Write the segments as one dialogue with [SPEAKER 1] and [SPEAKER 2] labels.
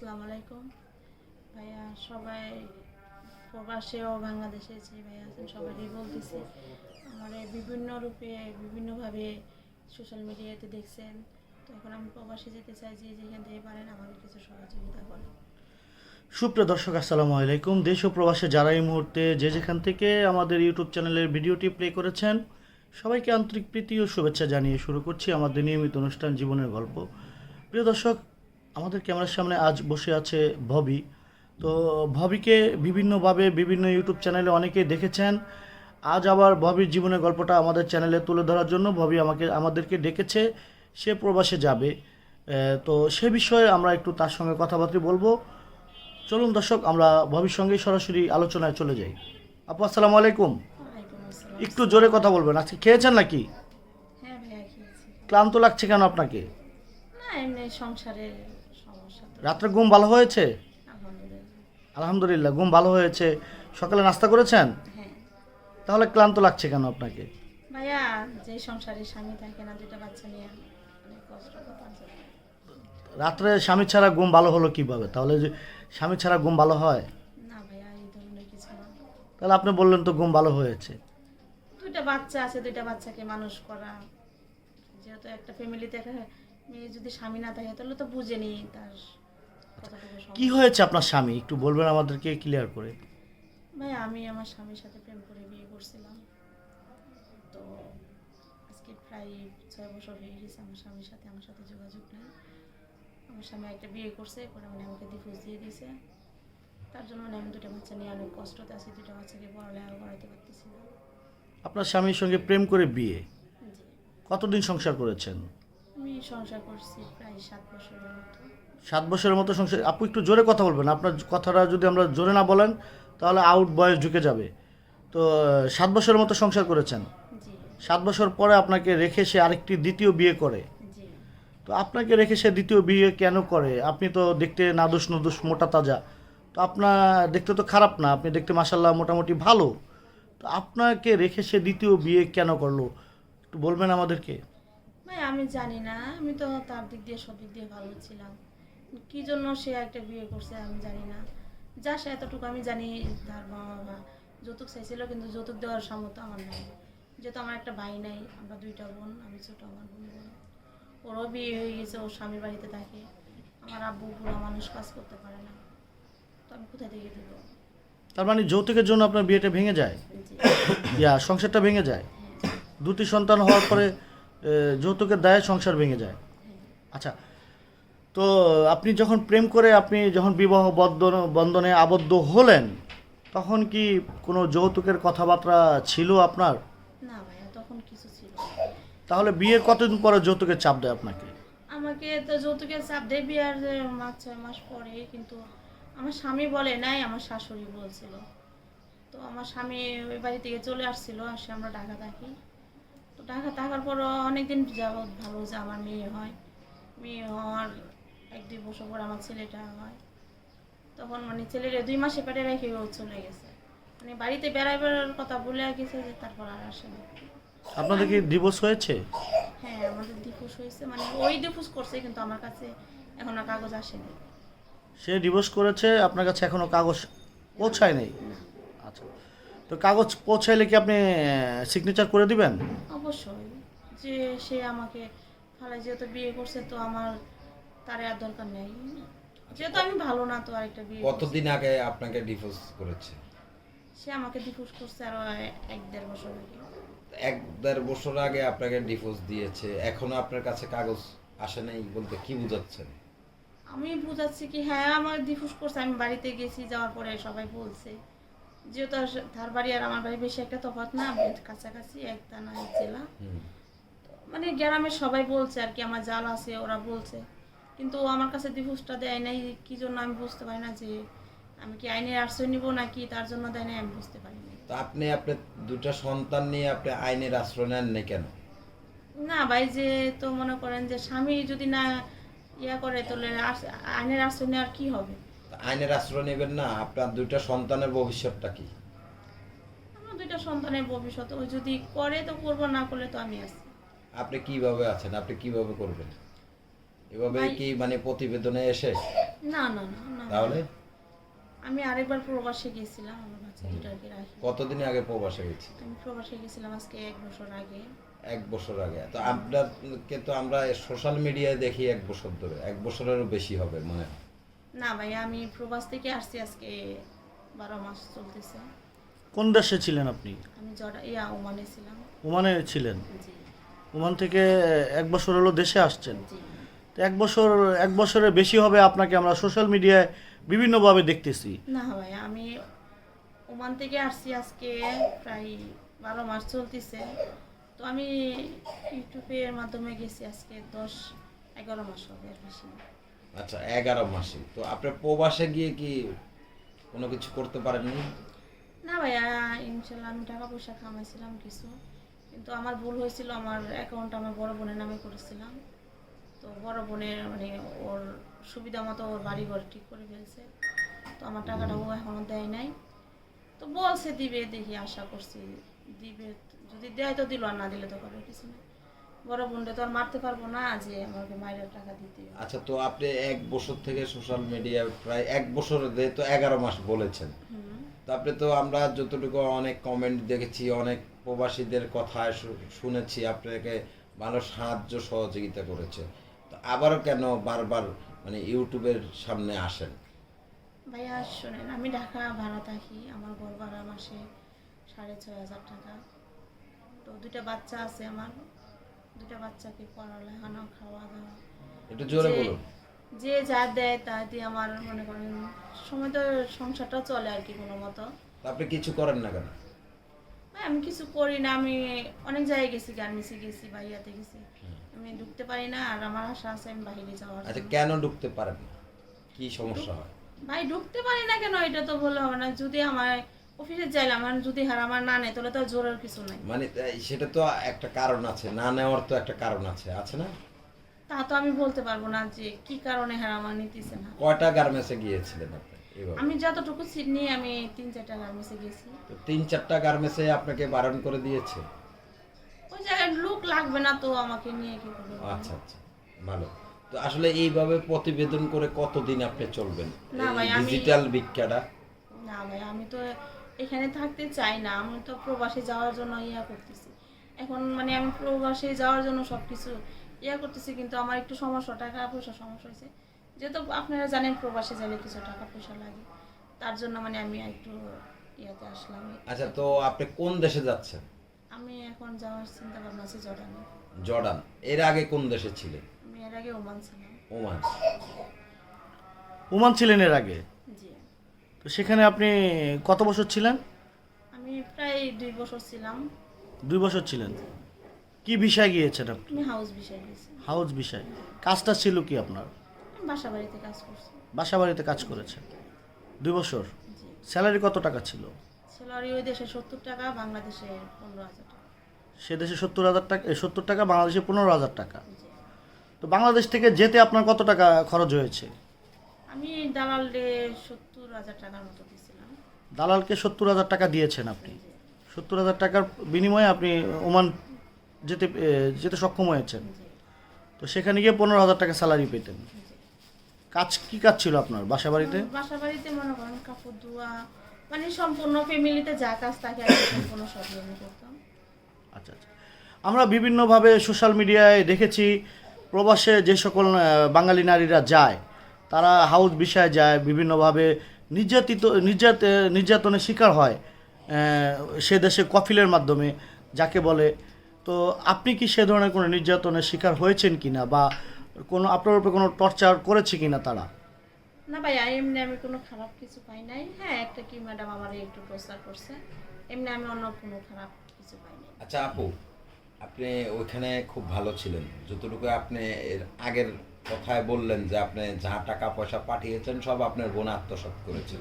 [SPEAKER 1] আসসালামু আলাইকুম। ভাইয়া, সবাই প্রবাসে ও বাংলাদেশে যে ভাইয়া আছেন, সবারই বলতেছে, আমার বিভিন্ন রূপে, বিভিন্নভাবে সোশ্যাল মিডিয়াতে দেখছেন। তো এখন আমি প্রবাসে যেতে চাই, যে যেখান থেকে পারেন আমাকে কিছু সহযোগিতা করেন।
[SPEAKER 2] সুপ্রিয় দর্শক, আসসালামু আলাইকুম। দেশ ও প্রবাসে যারা এই মুহূর্তে যে যেখান থেকে আমাদের ইউটিউব চ্যানেলের ভিডিওটি প্লে করেছেন, সবাইকে আন্তরিক প্রীতি ও শুভেচ্ছা জানিয়ে শুরু করছি আমাদের নিয়মিত অনুষ্ঠান জীবনের গল্প। প্রিয় দর্শক আমাদের ক্যামেরার সামনে আজ বসে আছে ভবি। তো ভবিকে বিভিন্নভাবে বিভিন্ন ইউটিউব চ্যানেলে অনেকেই দেখেছেন। আজ আবার ভবির জীবনের গল্পটা আমাদের চ্যানেলে তুলে ধরার জন্য ভবি আমাকে আমাদেরকে ডেকেছে। সে প্রবাসে যাবে। তো সে বিষয়ে আমরা একটু তার সঙ্গে কথাবার্তা বলব। চলুন দর্শক আমরা ভবির সঙ্গে সরাসরি আলোচনায় চলে যাই। আপু আসসালামু আলাইকুম। একটু জোরে কথা বলবেন। আজকে খেয়েছেন নাকি?
[SPEAKER 1] হ্যাঁ
[SPEAKER 2] ক্লান্ত লাগছে কেন আপনাকে?
[SPEAKER 1] না এমনি সংসারের সমস্যা তো
[SPEAKER 2] রাত্রে ঘুম ভালো হয়েছে?
[SPEAKER 1] আলহামদুলিল্লাহ
[SPEAKER 2] ঘুম ভালো হয়েছে। সকালে নাস্তা করেছেন?
[SPEAKER 1] হ্যাঁ।
[SPEAKER 2] তাহলে ক্লান্ত লাগছে কেন আপনাকে?
[SPEAKER 1] ভাইয়া যে সংসারে স্বামী থাকে না দুটো বাচ্চা নিয়ে অনেক কষ্ট
[SPEAKER 2] রাত্রে স্বামী ছাড়া ঘুম ভালো হলো কীভাবে? তাহলে যে স্বামী ছাড়া ঘুম ভালো হয়?
[SPEAKER 1] না ভাইয়া এই ধরনের কিছু না।
[SPEAKER 2] তাহলে আপনি বললেন তো ঘুম ভালো হয়েছে।
[SPEAKER 1] দুইটা বাচ্চা আছে দুইটা বাচ্চাকে মানুষ করা। যেহেতু একটা ফ্যামিলিতে একটা মেয়ে যদি স্বামী না থাকে তাহলে তো বুঝে নি তার।
[SPEAKER 2] কি হয়েছে আপনার স্বামী? একটু বলবেন আমাদেরকে ক্লিয়ার করে।
[SPEAKER 1] ভাই আমি আমার স্বামীর সাথে প্রেম করে বিয়ে করছিলাম। তো আজকে প্রায় ছয় বছর হয়ে গেছে আমার স্বামীর সাথে আমার সাথে যোগাযোগ নেই। আমার স্বামী একটা বিয়ে করছে করে মানে আমাকে ডিভোর্স দিয়ে দিয়েছে। তার জন্য মানে আমি দুটো বাচ্চা নিয়ে অনেক কষ্টতে আছি দুটো বাচ্চাকে পড়ালেখা করাতে পারতেছি না।
[SPEAKER 2] আপনার স্বামীর সঙ্গে প্রেম করে বিয়ে? কতদিন সংসার করেছেন?
[SPEAKER 1] আমি সংসার করছি প্রায় সাত বছরের মতো।
[SPEAKER 2] সাত বছরের মতো সংসার আপু একটু জোরে কথা বলবেন। আপনার কথাটা যদি আমরা জোরে না বলেন তাহলে আউট বয়স ঢুকে যাবে। তো সাত বছরের মতো সংসার করেছেন। সাত বছর পরে আপনাকে রেখে সে আরেকটি দ্বিতীয় বিয়ে করে। তো আপনাকে রেখে সে দ্বিতীয় বিয়ে কেন করে? আপনি তো দেখতে নাদুস নুদুস মোটা তাজা। তো আপনার দেখতে তো খারাপ না আপনি দেখতে মাসাল্লাহ মোটামুটি ভালো। তো আপনাকে রেখে সে দ্বিতীয় বিয়ে কেন করল? একটু বলবেন আমাদেরকে।
[SPEAKER 1] আমি জানি না। আমি তো তার দিক দিয়ে সব দিক দিয়ে ভালো ছিলাম। কি জন্য সে একটা বিয়ে করছে আমি জানি না। যা সে এতটুকু আমি জানি তার বাবা মা যৌতুক চাইছিল কিন্তু যৌতুক দেওয়ার সামর্থ্য আমার নাই। যেহেতু আমার একটা ভাই নাই আমরা দুইটা বোন আমি ছোট আমার বোন বোন ওরও বিয়ে হয়ে গেছে ওর স্বামীর বাড়িতে থাকে। আমার আব্বু বুড়া মানুষ কাজ করতে পারে না। তো আমি কোথায় থেকে দেবো?
[SPEAKER 2] তার মানে যৌতুকের জন্য আপনার বিয়েটা ভেঙে যায়? ইয়া সংসারটা ভেঙে যায়? দুটি সন্তান হওয়ার পরে যৌতুকের দায়ে সংসার ভেঙে যায়? আচ্ছা তো আপনি যখন প্রেম করে আপনি যখন বিবাহ বন্ধন বন্ধনে আবদ্ধ হলেন তখন কি কোনো যৌতুকের কথাবার্তা ছিল আপনার?
[SPEAKER 1] না ভাইয়া তখন কিছু ছিল
[SPEAKER 2] তাহলে বিয়ের কতদিন পরে যৌতুকের চাপ দেয় আপনাকে?
[SPEAKER 1] আমাকে তো যৌতুকের চাপ দেয় বিয়ার যে মাস ছয় মাস পরে কিন্তু আমার স্বামী বলে নাই আমার শাশুড়ি বলছিল। তো আমার স্বামী ওই বাড়ি থেকে চলে আসছিল আসে আমরা ঢাকা থাকি। তো ঢাকা থাকার পরও অনেকদিন যাবৎ ভালো যে আমার মেয়ে হয়। মেয়ে হওয়ার এক দুই বছর পর আমার ছেলেটা হয়। তখন মানে ছেলের দুই মাসে পেটে রেখে ও চলে গেছে। মানে বাড়িতে বেড়াইবার কথা বলে গেছে যে তারপর আর আসে না।
[SPEAKER 2] আপনাদের কি ডিভোর্স হয়েছে?
[SPEAKER 1] হ্যাঁ আমাদের ডিফুস হয়েছে। মানে ওই ডিফুস করছে কিন্তু আমার কাছে এখন আর কাগজ আসেনি।
[SPEAKER 2] সে ডিভোর্স করেছে আপনার কাছে এখনও কাগজ পৌঁছায় নেই? আচ্ছা। তো কাগজ পৌঁছাইলে কি আপনি সিগনেচার করে দিবেন?
[SPEAKER 1] অবশ্যই। যে সে আমাকে ফালাই যেহেতু বিয়ে করছে তো আমার তার আর দরকার নেই। যেহেতু আমি ভালো না তো আরেকটা বিয়ে
[SPEAKER 3] কতদিন আগে আপনাকে ডিভোর্স করেছে?
[SPEAKER 1] সে আমাকে ডিফুস করছে আরও এক দেড় বছর আগে।
[SPEAKER 3] এক দেড় বছর আগে আপনাকে ডিভোর্স দিয়েছে। এখনও আপনার কাছে কাগজ আসে নাই বলতে কি বুঝাচ্ছেন?
[SPEAKER 1] আমি বুঝাচ্ছি কি হ্যাঁ আমার ডিফুস করছে। আমি বাড়িতে গেছি যাওয়ার পরে সবাই বলছে। যেহেতু তার বাড়ি আর আমার বাড়ি বেশি একটা তফাৎ না কাছাকাছি এক থানা এক জেলা। মানে গ্রামের সবাই বলছে আর কি আমার জাল আছে ওরা বলছে। কিন্তু আমার কাছে ডিভোর্সটা দেয় নাই কি জন্য আমি বুঝতে পারি না যে আমি কি আইনের আশ্রয় নিব নাকি তার জন্য দেয় নাই আমি বুঝতে পারি না
[SPEAKER 3] তো আপনি আপনার দুটা সন্তান নিয়ে আপনি আইনের আশ্রয় নেন নাই কেন?
[SPEAKER 1] না ভাই যে তো মনে করেন যে স্বামী যদি না ইয়া করে তাহলে আস- আইনের আশ্রয় নেওয়ার কি হবে?
[SPEAKER 3] আইনের আশ্রয় নেবেন না আপনার দুইটা সন্তানের ভবিষ্যৎটা কি?
[SPEAKER 1] আমার দুইটা সন্তানের ভবিষ্যৎ ও যদি করে তো করব না করলে তো আমি আছি।
[SPEAKER 3] আপনি কীভাবে আছেন? আপনি কীভাবে করবেন? এভাবে কি মানে প্রতিবেদনে এসে?
[SPEAKER 1] না না না না
[SPEAKER 3] তাহলে?
[SPEAKER 1] আমি আরেকবার প্রবাসে গিয়েছিলাম আমার বাচ্চা দুটাকে রাখি।
[SPEAKER 3] কতদিন আগে প্রবাসে গেছি
[SPEAKER 1] আমি প্রবাসে গেছিলাম আজকে এক বছর আগে।
[SPEAKER 3] এক বছর আগে। তো আপনাকে তো আমরা সোশ্যাল মিডিয়ায় দেখি এক বছর ধরে। এক বছরেরও বেশি হবে মনে হয়।
[SPEAKER 1] না ভাই আমি প্রবাস থেকে আসছি আজকে বারো মাস চলতেছে।
[SPEAKER 2] কোন দেশে ছিলেন আপনি?
[SPEAKER 1] আমি জড়া ইয়া ওমানে ছিলাম।
[SPEAKER 2] ওমানে ছিলেন?
[SPEAKER 1] জি।
[SPEAKER 2] ওমান থেকে এক বছর হলো দেশে আসছেন?
[SPEAKER 1] জি।
[SPEAKER 2] এক বছর এক বছরের বেশি হবে আপনাকে আমরা সোশ্যাল মিডিয়ায় বিভিন্নভাবে দেখতেছি।
[SPEAKER 1] না ভাই আমি ওমান থেকে আসছি আজকে প্রায় বারো মাস চলতেছে। তো আমি ইউটিউবের মাধ্যমে গেছি আজকে দশ এগারো মাস হবে আর বেশি।
[SPEAKER 3] আচ্ছা এগারো মাসে। তো আপনার প্রবাসে গিয়ে কি কোনো কিছু করতে পারেননি?
[SPEAKER 1] না ভাইয়া ইনশাল্লাহ আমি টাকা পয়সা কামাইছিলাম কিছু। কিন্তু আমার ভুল হয়েছিল আমার অ্যাকাউন্ট আমার বড় বোনের নামে করেছিলাম। তো বড় বোনের মানে ওর সুবিধা মতো ওর বাড়ি ঘর ঠিক করে ফেলছে। তো আমার টাকাটা ও এখনও দেয় নাই। তো বলছে দিবে দেখি আশা করছি। দিবে যদি দেয় তো দিল আর না দিলে তো করার কিছু না। বড় বোনটা তো আর মারতে পারব না যে আমাকে মায়ের টাকা দিতে।
[SPEAKER 3] আচ্ছা তো আপনি এক বছর থেকে সোশ্যাল মিডিয়া প্রায় এক বছর তো এগারো মাস বলেছেন। তারপরে তো আমরা যতটুকু অনেক কমেন্ট দেখেছি অনেক প্রবাসীদের কথা শুনেছি আপনাকে ভালো সাহায্য সহযোগিতা করেছে। তো আবারও কেন বারবার মানে ইউটিউবের সামনে আসেন?
[SPEAKER 1] ভাইয়া শোনেন আমি ঢাকা ভাড়া থাকি আমার ঘর ভাড়া মাসে সাড়ে ছয় হাজার টাকা। তো দুটা বাচ্চা আছে আমার দুটা বাচ্চাকে পড়ালেখানো খাওয়া দাওয়া
[SPEAKER 3] একটু জোরে
[SPEAKER 1] যে-
[SPEAKER 3] বলুন।
[SPEAKER 1] যে যা দেয় তা দিয়ে আমার মনে করেন সময় তো সংসারটা চলে আর কি কোনো মতো।
[SPEAKER 3] আপনি কিছু করেন না কেন?
[SPEAKER 1] আমি কিছু করি না আমি অনেক জায়গায় গেছি গার্মেন্টসে গেছি বাইয়াতে গেছি। আমি ঢুকতে পারি না আর আমার আশা আছে আমি বাইরে যাওয়ার
[SPEAKER 3] আচ্ছা কেন ঢুকতে পারেন কি সমস্যা হয়?
[SPEAKER 1] ভাই ঢুকতে পারি না কেন? এটা তো বলে হবে না। যদি আমার অফিসে যাইলাম আর যদি হার আমার না নেয় তাহলে তো জোরের কিছু নাই।
[SPEAKER 3] মানে সেটা তো একটা কারণ আছে। না নেওয়ার তো একটা কারণ আছে। আছে না?
[SPEAKER 1] তা তো আমি বলতে পারব না যে কি কারণে হার আমার নিতেছে না।
[SPEAKER 3] কয়টা গার্মেন্টসে গিয়েছিলেন আপনি?
[SPEAKER 1] আমি যতটুকু সিট নিয়ে আমি তিন চারটা গার্মেন্টসে গেছি
[SPEAKER 3] তিন চারটা গার্মেন্টসে আপনাকে বারণ করে দিয়েছে?
[SPEAKER 1] জায়গায় লোক লাগবে না তো আমাকে নিয়ে কি করবে?
[SPEAKER 3] আচ্ছা আচ্ছা ভালো। তো আসলে এইভাবে প্রতিবেদন করে কতদিন আপনি চলবেন?
[SPEAKER 1] না ভাই, আমি-
[SPEAKER 3] ডিজিটাল ভিক্ষাটা?
[SPEAKER 1] না ভাই আমি তো এখানে থাকতে চাই না। আমি তো প্রবাসে যাওয়ার জন্য ইয়া করতেছি। এখন মানে আমি প্রবাসে যাওয়ার জন্য সব কিছু ইয়া করতেছি কিন্তু আমার একটু সমস্যা টাকা পয়সা সমস্যা হয়েছে। যেহেতু আপনারা জানেন প্রবাসে গেলে কিছু টাকা পয়সা লাগে। তার জন্য মানে আমি একটু ইয়াতে আসলাম।
[SPEAKER 3] আচ্ছা তো আপনি কোন দেশে যাচ্ছেন?
[SPEAKER 1] আমি এখন যাওয়ার চিন্তা ভাবনা আছে জর্ডানে।
[SPEAKER 3] জর্ডান এর আগে কোন দেশে ছিলেন
[SPEAKER 1] আমি এর আগে ওমান ছিলাম।
[SPEAKER 3] ওমান।
[SPEAKER 2] ওমান ছিলেন এর আগে?
[SPEAKER 1] জি।
[SPEAKER 2] তো সেখানে আপনি কত বছর ছিলেন?
[SPEAKER 1] আমি প্রায় দুই বছর ছিলাম।
[SPEAKER 2] দুই বছর ছিলেন। কি বিষয় গিয়েছেন আপনি?
[SPEAKER 1] আমি হাউস বিষয় গেছি
[SPEAKER 2] হাউস বিষয়। কাজটা ছিল কি আপনার?
[SPEAKER 1] আমি বাসা বাড়িতে কাজ করছি।
[SPEAKER 2] বাসা বাড়িতে কাজ করেছেন। দুই বছর।
[SPEAKER 1] জি।
[SPEAKER 2] স্যালারি কত টাকা ছিল?
[SPEAKER 1] স্যালারি ওই দেশে সত্তর টাকা বাংলাদেশে পনেরো হাজার টাকা।
[SPEAKER 2] সে দেশে সত্তর হাজার টাকা সত্তর টাকা বাংলাদেশে পনেরো হাজার টাকা। তো বাংলাদেশ থেকে যেতে আপনার কত টাকা খরচ হয়েছে?
[SPEAKER 1] আমি দালালে সত্তর হাজার টাকার মতো দিয়েছিলাম।
[SPEAKER 2] দালালকে সত্তর হাজার টাকা দিয়েছেন আপনি। সত্তর হাজার টাকার বিনিময়ে আপনি ওমান যেতে যেতে সক্ষম হয়েছেন। তো সেখানে গিয়ে পনেরো হাজার টাকা স্যালারি পেতেন। কাজ কি কাজ ছিল আপনার বাসা বাড়িতে
[SPEAKER 1] বাসা বাড়িতে মনে করেন কাপড় ধোয়া মানে সম্পূর্ণ ফ্যামিলিতে যা কাজ কি সম্পূর্ণ আমি করতাম।
[SPEAKER 2] আচ্ছা আচ্ছা। আমরা বিভিন্নভাবে সোশ্যাল মিডিয়ায় দেখেছি, প্রবাসে যে সকল বাঙালি নারীরা যায়, তারা হাউস বিষয়ে যায়, বিভিন্নভাবে নির্যাতিত, নির্যাত, নির্যাতনের শিকার হয় সে দেশে কফিলের মাধ্যমে, যাকে বলে। তো আপনি কি সে ধরনের কোনো নির্যাতনের শিকার হয়েছেন কিনা বা কোনো, আপনার উপরে কোনো টর্চার করেছে কিনা তারা?
[SPEAKER 1] না ভাই এমনি আমি কোনো খারাপ কিছু পাই নাই। হ্যাঁ একটা কি ম্যাডাম আমার একটু প্রচার করছে। এমনি আমি অন্য কোনো খারাপ কিছু পাই নাই।
[SPEAKER 3] আচ্ছা আপু আপনি ওইখানে খুব ভালো ছিলেন। যতটুকু আপনি এর আগের কথায় বললেন যে আপনি যা টাকা পয়সা পাঠিয়েছেন সব আপনার বোন আত্মসাৎ করেছেন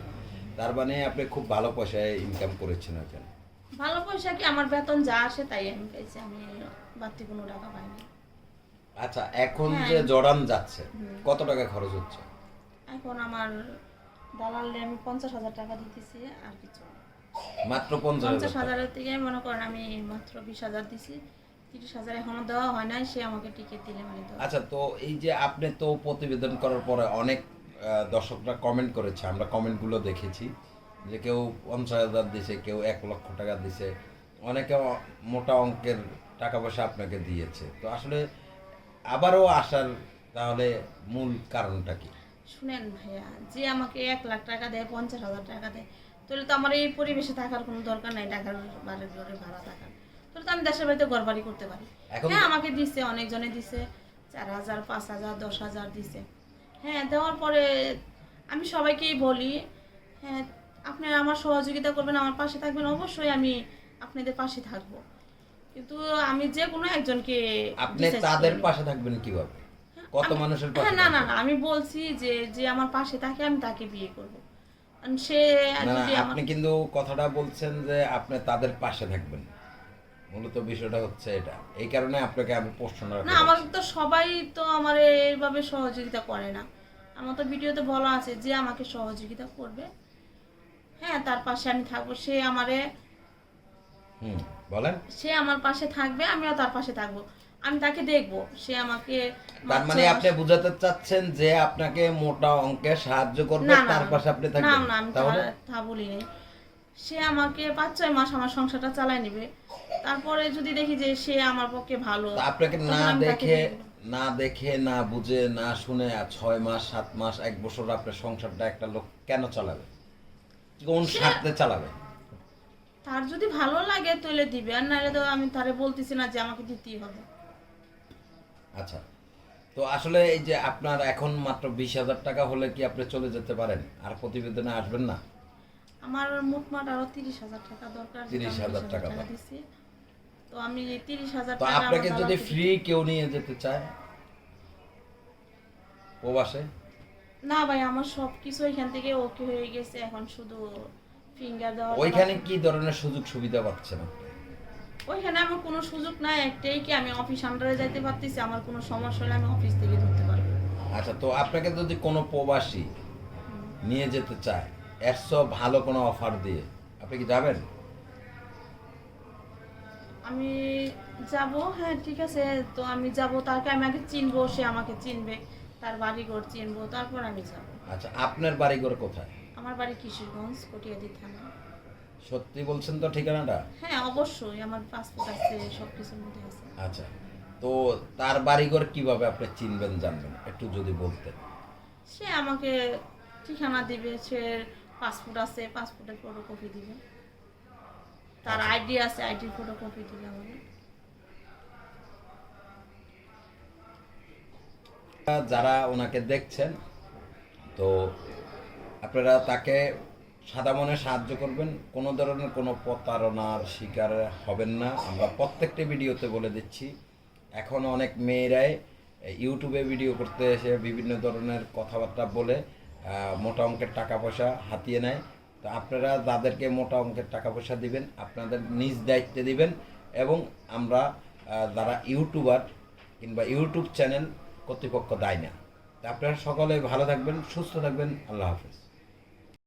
[SPEAKER 3] তার মানে আপনি খুব ভালো পয়সায় ইনকাম করেছেন ওইখানে।
[SPEAKER 1] ভালো পয়সা কি আমার বেতন যা আসে তাই আমি পেয়েছি আমি বাড়তি কোনো টাকা পাইনি।
[SPEAKER 3] আচ্ছা এখন
[SPEAKER 1] হ্যাঁ।
[SPEAKER 3] যে জর্ডান যাচ্ছে কত টাকা খরচ হচ্ছে?
[SPEAKER 1] এখন আমার দালালে আমি পঞ্চাশ হাজার টাকা দিতেছি আর কিছু
[SPEAKER 3] মাত্র পঞ্চাশ
[SPEAKER 1] পঞ্চাশ
[SPEAKER 3] হাজার
[SPEAKER 1] হাজারের থেকে মনে করেন আমি মাত্র বিশ হাজার দিছি তিরিশ হাজার এখনও দেওয়া হয় নাই সে আমাকে টিকিট দিলে মানে
[SPEAKER 3] আচ্ছা তো এই যে আপনি তো প্রতিবেদন করার পরে অনেক দর্শকরা কমেন্ট করেছে আমরা কমেন্টগুলো দেখেছি যে কেউ পঞ্চাশ হাজার দিছে কেউ এক লক্ষ টাকা দিছে অনেকে মোটা অঙ্কের টাকা পয়সা আপনাকে দিয়েছে তো আসলে আবারও আসার তাহলে মূল কারণটা কি?
[SPEAKER 1] শুনেন ভাইয়া যে আমাকে এক লাখ টাকা দেয় পঞ্চাশ হাজার টাকা দেয় তাহলে তো আমার এই পরিবেশে থাকার কোনো দরকার নাই ঢাকার বাড়ির ঘরে ভাড়া থাকার। তাহলে তো আমি দেশের বাড়িতে ঘর বাড়ি করতে পারি। হ্যাঁ আমাকে দিছে অনেকজনে দিছে চার হাজার পাঁচ হাজার দশ হাজার দিছে। হ্যাঁ দেওয়ার পরে আমি সবাইকেই বলি হ্যাঁ আপনারা আমার সহযোগিতা করবেন আমার পাশে থাকবেন অবশ্যই আমি আপনাদের পাশে থাকব। কিন্তু আমি যে কোনো একজনকে
[SPEAKER 3] আপনি তাদের পাশে থাকবেন কীভাবে? কত মানুষের
[SPEAKER 1] হ্যাঁ
[SPEAKER 3] পাশে
[SPEAKER 1] না না না আমি বলছি যে যে আমার পাশে থাকে আমি তাকে বিয়ে করব। সে যদি
[SPEAKER 3] আপনি কিন্তু কথাটা বলছেন যে আপনি তাদের পাশে থাকবেন। মূলত বিষয়টা হচ্ছে এটা। এই কারণে আপনাকে আমি প্রশ্নটা
[SPEAKER 1] না। আমার তো সবাই তো আমার এইভাবে সহযোগিতা করে না। আমার তো ভিডিওতে বলা আছে যে আমাকে সহযোগিতা করবে। হ্যাঁ তার পাশে আমি থাকব। সে আমারে
[SPEAKER 3] হুম বলেন।
[SPEAKER 1] সে আমার পাশে থাকবে আমিও তার পাশে থাকব। আমি তাকে দেখব। সে আমাকে
[SPEAKER 3] তার মানে আপনি বুঝাতে চাচ্ছেন যে আপনাকে মোটা অঙ্কে সাহায্য করবে
[SPEAKER 1] না, না,
[SPEAKER 3] তার
[SPEAKER 1] না।
[SPEAKER 3] পাশে আপনি থাকবেন।
[SPEAKER 1] না আমি
[SPEAKER 3] তাহলে?
[SPEAKER 1] তা- তা বলি নাই সে আমাকে পাঁচ ছয় মাস আমার সংসারটা চালায় নেবে। তারপরে যদি দেখি যে সে আমার পক্ষে ভালো
[SPEAKER 3] আপনাকে না দেখে না দেখে না বুঝে না শুনে আর ছয় মাস সাত মাস এক বছর আপনার সংসারটা একটা লোক কেন চালাবে? কোন স্বার্থে চালাবে?
[SPEAKER 1] তার যদি ভালো লাগে তাহলে দিবে আর নাহলে তো আমি তারে বলতেছি না যে আমাকে দিতেই হবে।
[SPEAKER 3] আচ্ছা। তো আসলে এই যে আপনার এখন মাত্র বিশ হাজার টাকা হলে কি আপনি চলে যেতে পারেন? আর প্রতিবেদনে আসবেন না?
[SPEAKER 1] আমার মোটমাট আরও তিরিশ হাজার টাকা দরকার যেটা
[SPEAKER 3] 30,000
[SPEAKER 1] আমি 20,000
[SPEAKER 3] টাকা।
[SPEAKER 1] দিছি। তো আমি তিরিশ হাজার টাকা
[SPEAKER 3] আপনাকে যদি ফ্রি কেউ নিয়ে যেতে চায়? প্রবাসে?
[SPEAKER 1] না ভাই আমার সব কিছু এখান থেকে ওকে হয়ে গেছে। এখন শুধু ফিঙ্গার দেওয়া
[SPEAKER 3] ওইখানে কি ধরনের সুযোগ সুবিধা পাচ্ছেন আপনি?
[SPEAKER 1] ওইখানে আমার কোনো সুযোগ নাই একটাই কি আমি অফিস আন্ডারে যাইতে পারতেছি আমার কোনো সমস্যা হলে আমি অফিস থেকে ধরতে পারব।
[SPEAKER 3] আচ্ছা তো আপনাকে যদি কোনো প্রবাসী নিয়ে যেতে চায় সব ভালো কোনো অফার দিয়ে আপনি কি যাবেন?
[SPEAKER 1] আমি যাব হ্যাঁ ঠিক আছে তো আমি যাব তাকে আমি আগে চিনবো সে আমাকে চিনবে তার বাড়ি ঘর চিনবো তারপর আমি যাব।
[SPEAKER 3] আচ্ছা আপনার বাড়িঘর কোথায়?
[SPEAKER 1] আমার বাড়ি কিশোরগঞ্জ কটিয়াদি থানা।
[SPEAKER 3] সত্যি বলছেন তো ঠিকানাটা?
[SPEAKER 1] হ্যাঁ অবশ্যই আমার পাসপোর্ট আছে সব কিছুর মধ্যে আছে।
[SPEAKER 3] আচ্ছা তো তার বাড়িঘর কীভাবে আপনি চিনবেন জানবেন? একটু যদি বলতেন।
[SPEAKER 1] সে আমাকে ঠিকানা দিবে সে পাসপোর্ট আছে পাসপোর্টের ফটোকপি দিবে। তার আইডি আছে আইডির ফটোকপি দিবে আমাকে।
[SPEAKER 3] যারা ওনাকে দেখছেন তো আপনারা তাকে সাদা মনে সাহায্য করবেন। কোনো ধরনের কোনো প্রতারণার শিকার হবেন না। আমরা প্রত্যেকটি ভিডিওতে বলে দিচ্ছি, এখন অনেক মেয়েরাই ইউটিউবে ভিডিও করতে এসে বিভিন্ন ধরনের কথাবার্তা বলে মোটা অঙ্কের টাকা পয়সা হাতিয়ে নেয়। তো আপনারা যাদেরকে মোটা অঙ্কের টাকা পয়সা দিবেন, আপনাদের নিজ দায়িত্বে দিবেন এবং আমরা যারা ইউটিউবার কিংবা ইউটিউব চ্যানেল কর্তৃপক্ষ দায় না। তা আপনারা সকলে ভালো থাকবেন, সুস্থ থাকবেন। আল্লাহ হাফেজ।